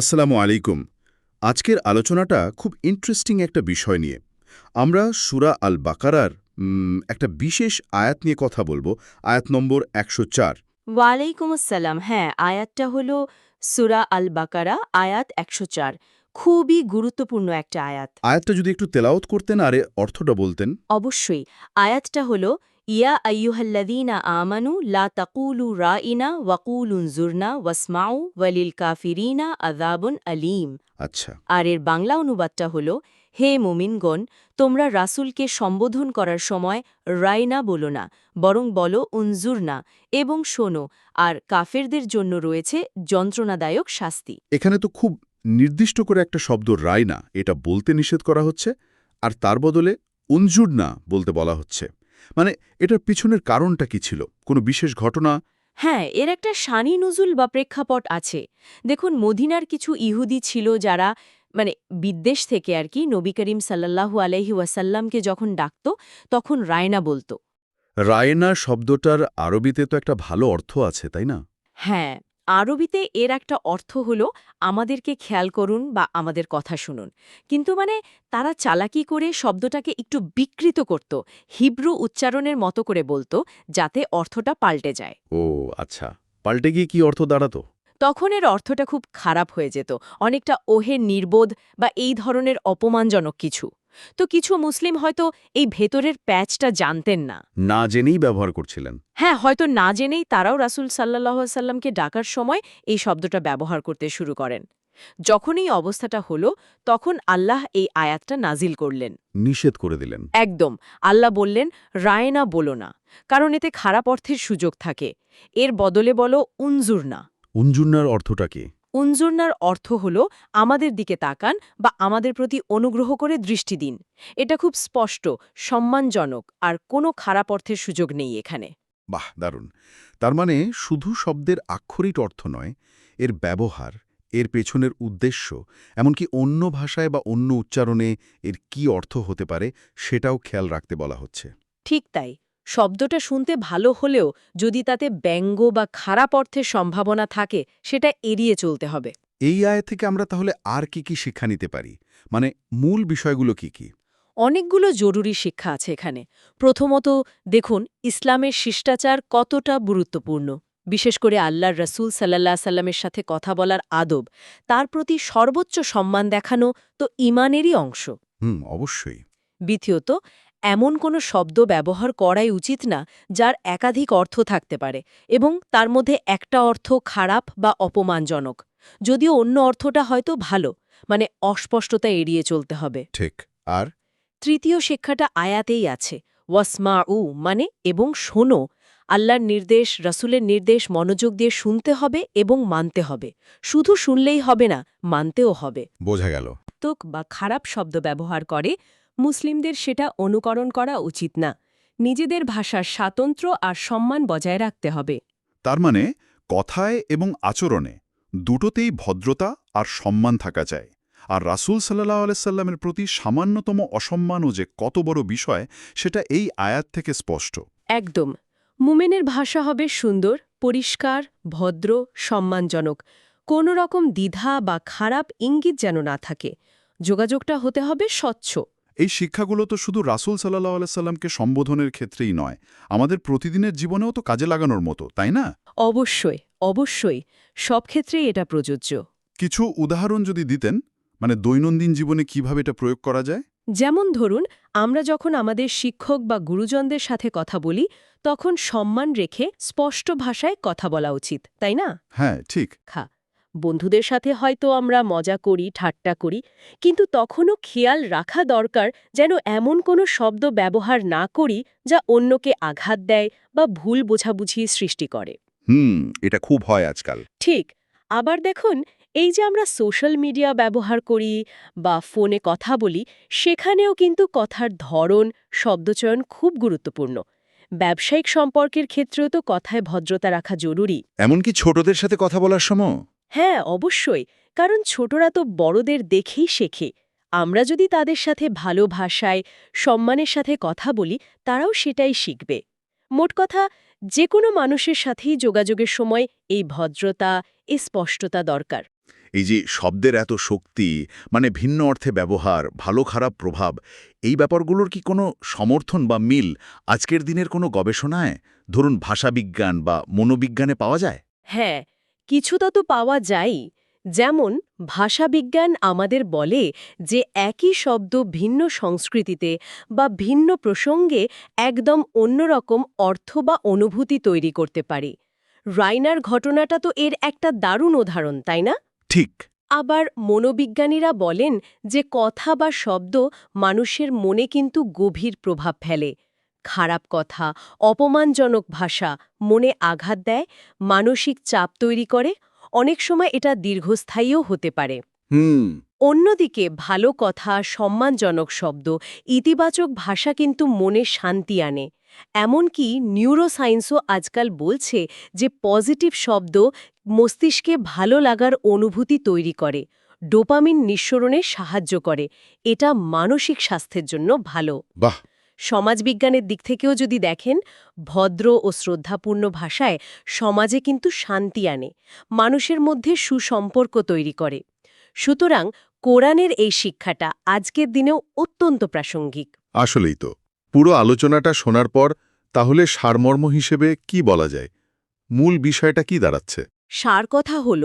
আসসালামু আলাইকুম। আজকের আলোচনাটা খুব ইন্টারেস্টিং একটা বিষয় নিয়ে। আমরা সুরা আল বাকারার একটা বিশেষ আয়াত নিয়ে কথা বলব। আয়াত নম্বর একশো চার। ওয়ালাইকুম আসসালাম। হ্যাঁ আয়াতটা হল সুরা আল বাকারা আয়াত একশো চার। খুবই গুরুত্বপূর্ণ একটা আয়াত। আয়াতটা যদি একটু তেলাওত করতেন আরে অর্থটা বলতেন। অবশ্যই। আয়াতটা হলো ইয়া আইয়ুহাল্লাযীনা আমানু লা তাকুলু রাইনা ওয়াকুলুন জুরনা ওয়াসমাউ ওয়ালিল কাফিরিনা আযাবুন আলীম আচ্ছা। আর এর বাংলা অনুবাদটা হলো হে মুমিনগণ তোমরা রাসূলকে সম্বোধন করার সময় রাইনা বলো না বরং বলো উনজুরনা এবং শোনো আর কাফেরদের জন্য রয়েছে যন্ত্রণাদায়ক শাস্তি। এখানে তো খুব নির্দিষ্ট করে একটা শব্দ রায় না এটা বলতে নিষেধ করা হচ্ছে আর তার বদলে উনজুর না বলতে বলা হচ্ছে। মানে এটার পিছনের কারণটা কি ছিল? কোনো বিশেষ ঘটনা? হ্যাঁ এর একটা শানি নুজুল বা প্রেক্ষাপট আছে। দেখুন মদিনার কিছু ইহুদি ছিল যারা মানে বিদ্বেষ থেকে আর কি নবী করিম সাল্লাহু আলহি ওয়াসাল্লামকে যখন ডাকত তখন রায়না বলতো। রায়না শব্দটার আরবিতে তো একটা ভালো অর্থ আছে তাই না? হ্যাঁ আরবিতে এর একটা অর্থ হল, আমাদেরকে খেয়াল করুন বা আমাদের কথা শুনুন। কিন্তু মানে তারা চালাকি করে শব্দটাকে একটু বিকৃত করত, হিব্রু উচ্চারণের মতো করে বলতো, যাতে অর্থটা পাল্টে যায়। ও আচ্ছা। পাল্টে গিয়ে কি অর্থ দাঁড়াতো? তখন এর অর্থটা খুব খারাপ হয়ে যেত। অনেকটা ওহে নির্বোধ বা এই ধরনের অপমানজনক কিছু। তো কিছু মুসলিম হয়তো এই ভেতরের প্যাচটা জানতেন না। না জেনেই ব্যবহার করছিলেন। হ্যাঁ হয়তো না জেনেই তারাও রাসুল সাল্লাহ সাল্লামকে ডাকার সময় এই শব্দটা ব্যবহার করতে শুরু করেন। যখন এই অবস্থাটা হলো তখন আল্লাহ এই আয়াতটা নাজিল করলেন। নিষেধ করে দিলেন। একদম। আল্লাহ বললেন রায়না বলো না কারণ এতে খারাপ অর্থের সুযোগ থাকে। এর বদলে বলো উনজুর না। উঞ্জুন্নার অর্থটা কি? উনজুরনার অর্থ হল আমাদের দিকে তাকান বা আমাদের প্রতি অনুগ্রহ করে দৃষ্টি দিন। এটা খুব স্পষ্ট সম্মানজনক আর কোনো খারাপ অর্থের সুযোগ নেই এখানে। বাহ দারুণ। তার মানে শুধু শব্দের আক্ষরিক অর্থ নয় এর ব্যবহার এর পেছনের উদ্দেশ্য এমনকি অন্য ভাষায় বা অন্য উচ্চারণে এর কি অর্থ হতে পারে সেটাও খেয়াল রাখতে বলা হচ্ছে। ঠিক তাই। শব্দটা শুনতে ভালো হলেও যদি তাতে ব্যঙ্গ বা খারাপ অর্থের সম্ভাবনা থাকে সেটা এড়িয়ে চলতে হবে। এই আয় থেকে আমরা তাহলে আর কি কি শিক্ষা নিতে পারি? মানে মূল বিষয়গুলো কি কি? অনেকগুলো জরুরি শিক্ষা আছে এখানে। প্রথমত দেখুন ইসলামের শিষ্টাচার কতটা গুরুত্বপূর্ণ। বিশেষ করে আল্লাহর রসুল সাল্লাহ সাল্লামের সাথে কথা বলার আদব তার প্রতি সর্বোচ্চ সম্মান দেখানো তো ইমানেরই অংশ। হুম অবশ্যই। দ্বিতীয়ত এমন কোনো শব্দ ব্যবহার করাই উচিত না যার একাধিক অর্থ থাকতে পারে এবং তার মধ্যে একটা অর্থ খারাপ বা অপমানজনক। যদিও অন্য অর্থটা হয়তো ভালো মানে অস্পষ্টতা এড়িয়ে চলতে হবে। ঠিক আর? তৃতীয় শিক্ষাটা আয়াতেই আছে ওয়াসমা উ মানে এবং শোনো আল্লাহর নির্দেশ রাসূলের নির্দেশ মনোযোগ দিয়ে শুনতে হবে এবং মানতে হবে। শুধু শুনলেই হবে না মানতেও হবে। বোঝা গেল। তোক বা খারাপ শব্দ ব্যবহার করে মুসলিমদের সেটা অনুকরণ করা উচিত না। নিজেদের ভাষার স্বাতন্ত্র্য আর সম্মান বজায় রাখতে হবে। তার মানে কথায় এবং আচরণে দুটোতেই ভদ্রতা আর সম্মান থাকা চাই। আর রাসূল সাল্লাহ আলাইসাল্লামের প্রতি সামান্যতম অসম্মানও যে কত বড় বিষয় সেটা এই আয়াত থেকে স্পষ্ট। একদম। মুমেনের ভাষা হবে সুন্দর পরিষ্কার ভদ্র সম্মানজনক। কোনো রকম দ্বিধা বা খারাপ ইঙ্গিত যেন না থাকে। যোগাযোগটা হতে হবে স্বচ্ছ। এই শিক্ষাগুলো তো শুধু রাসূল সাল্লাহ আলাইসাল্লামকে সম্বোধনের ক্ষেত্রেই নয় আমাদের প্রতিদিনের জীবনেও তো কাজে লাগানোর মতো তাই না? অবশ্যই অবশ্যই সব ক্ষেত্রেই এটা প্রযোজ্য। কিছু উদাহরণ যদি দিতেন মানে দৈনন্দিন জীবনে কীভাবে এটা প্রয়োগ করা যায়? যেমন ধরুন আমরা যখন আমাদের শিক্ষক বা গুরুজনদের সাথে কথা বলি তখন সম্মান রেখে স্পষ্ট ভাষায় কথা বলা উচিত তাই না? হ্যাঁ ঠিক। খা বন্ধুদের সাথে হয়তো আমরা মজা করি ঠাট্টা করি কিন্তু তখনও খেয়াল রাখা দরকার যেন এমন কোনো শব্দ ব্যবহার না করি যা অন্যকে আঘাত দেয় বা ভুল বোঝাবুঝি সৃষ্টি করে। হুম এটা খুব হয় আজকাল। ঠিক আবার দেখুন এই যে আমরা সোশ্যাল মিডিয়া ব্যবহার করি বা ফোনে কথা বলি সেখানেও কিন্তু কথার ধরন শব্দচয়ন খুব গুরুত্বপূর্ণ। ব্যবসায়িক সম্পর্কের ক্ষেত্রেও তো কথায় ভদ্রতা রাখা জরুরি। এমনকি ছোটদের সাথে কথা বলার সময় হ্যাঁ অবশ্যই। কারণ ছোটরা তো বড়দের দেখেই শেখে। আমরা যদি তাদের সাথে ভালো ভাষায় সম্মানের সাথে কথা বলি তারাও সেটাই শিখবে। মোট কথা যে কোনো মানুষের সাথেই যোগাযোগের সময় এই ভদ্রতা এই স্পষ্টতা দরকার। এই যে শব্দের এত শক্তি মানে ভিন্ন অর্থে ব্যবহার ভালো খারাপ প্রভাব এই ব্যাপারগুলোর কি কোনো সমর্থন বা মিল আজকের দিনের কোনো গবেষণায়? ধরুন ভাষাবিজ্ঞান বা মনোবিজ্ঞানে পাওয়া যায়? হ্যাঁ কিছুটা তো পাওয়া যায়ই যেমন ভাষাবিজ্ঞান আমাদের বলে যে একই শব্দ ভিন্ন সংস্কৃতিতে বা ভিন্ন প্রসঙ্গে একদম অন্যরকম অর্থ বা অনুভূতি তৈরি করতে পারে। রাইনার ঘটনাটা তো এর একটা দারুণ উদাহরণ তাই না? ঠিক। আবার মনোবিজ্ঞানীরা বলেন যে কথা বা শব্দ মানুষের মনে কিন্তু গভীর প্রভাব ফেলে খারাপ কথা অপমানজনক ভাষা মনে আঘাত দেয় মানসিক চাপ তৈরি করে অনেক সময় এটা দীর্ঘস্থায়ীও হতে পারে। হুম। অন্যদিকে ভালো কথা সম্মানজনক শব্দ ইতিবাচক ভাষা কিন্তু মনে শান্তি আনে। এমনকি নিউরোসায়েন্সও আজকাল বলছে যে পজিটিভ শব্দ মস্তিষ্কে ভালো লাগার অনুভূতি তৈরি করে ডোপামিন নিঃসরণে সাহায্য করে। এটা মানসিক স্বাস্থ্যের জন্য ভালো। বাহ! সমাজবিজ্ঞানের দিক থেকেও যদি দেখেন ভদ্র ও শ্রদ্ধাপূর্ণ ভাষায় সমাজে কিন্তু শান্তি আনে মানুষের মধ্যে সুসম্পর্ক তৈরি করে। সুতরাং কোরআনের এই শিক্ষাটা আজকের দিনেও অত্যন্ত প্রাসঙ্গিক। আসলেই তো। পুরো আলোচনাটা শোনার পর তাহলে সারমর্ম হিসেবে কি বলা যায়? মূল বিষয়টা কি দাঁড়াচ্ছে? সার কথা হল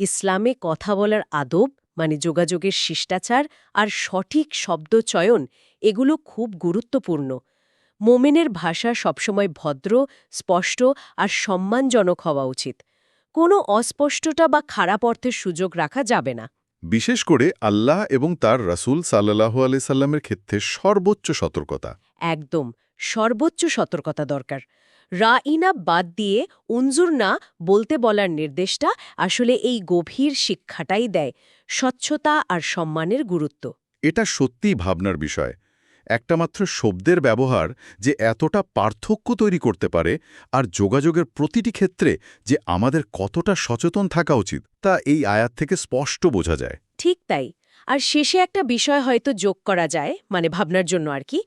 ইসলামে কথা বলার আদব মানে যোগাযোগের শিষ্টাচার আর সঠিক শব্দ চয়ন এগুলো খুব গুরুত্বপূর্ণ। মোমেনের ভাষা সবসময় ভদ্র, স্পষ্ট আর সম্মানজনক হওয়া উচিত। কোনো অস্পষ্টতা বা খারাপ অর্থের সুযোগ রাখা যাবে না। বিশেষ করে আল্লাহ এবং তার রাসূল সাল্লাহু আলাইসাল্লামের ক্ষেত্রে সর্বোচ্চ সতর্কতা। একদম সর্বোচ্চ সতর্কতা দরকার। রা রাইনা বাদ দিয়ে উনজুর না বলতে বলার নির্দেশটা আসলে এই গভীর শিক্ষাটাই দেয় স্বচ্ছতা আর সম্মানের গুরুত্ব। এটা সত্যিই ভাবনার বিষয়। একটা মাত্র শব্দের ব্যবহার যে এতটা পার্থক্য তৈরি করতে পারে আর যোগাযোগের প্রতিটি ক্ষেত্রে যে আমাদের কতটা সচেতন থাকা উচিত তা এই আয়াত থেকে স্পষ্ট বোঝা যায়। ঠিক তাই। আর শেষে একটা বিষয় হয়তো যোগ করা যায় মানে ভাবনার জন্য আর কি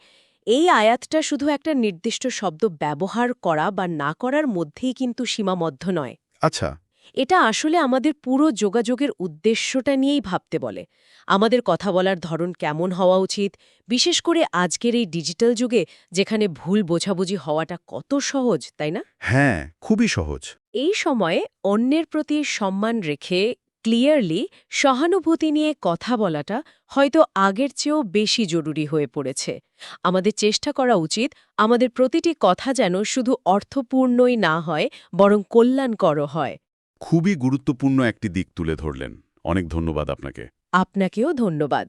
এই আয়াতটা শুধু একটা নির্দিষ্ট শব্দ ব্যবহার করা বা না করার মধ্যেই কিন্তু সীমাবদ্ধ নয়। আচ্ছা। এটা আসলে আমাদের পুরো যোগাযোগের উদ্দেশ্যটা নিয়েই ভাবতে বলে। আমাদের কথা বলার ধরন কেমন হওয়া উচিত? বিশেষ করে আজকের এই ডিজিটাল যুগে যেখানে ভুল বোঝাবুঝি হওয়াটা কত সহজ তাই না? হ্যাঁ খুবই সহজ। এই সময়ে অন্যের প্রতি সম্মান রেখে ক্লিয়ারলি সহানুভূতি নিয়ে কথা বলাটা হয়তো আগের চেয়েও বেশি জরুরি হয়ে পড়েছে। আমাদের চেষ্টা করা উচিত আমাদের প্রতিটি কথা যেন শুধু অর্থপূর্ণই না হয় বরং কল্যাণকর হয়। খুবই গুরুত্বপূর্ণ একটি দিক তুলে ধরলেন। অনেক ধন্যবাদ আপনাকে। আপনাকেও ধন্যবাদ।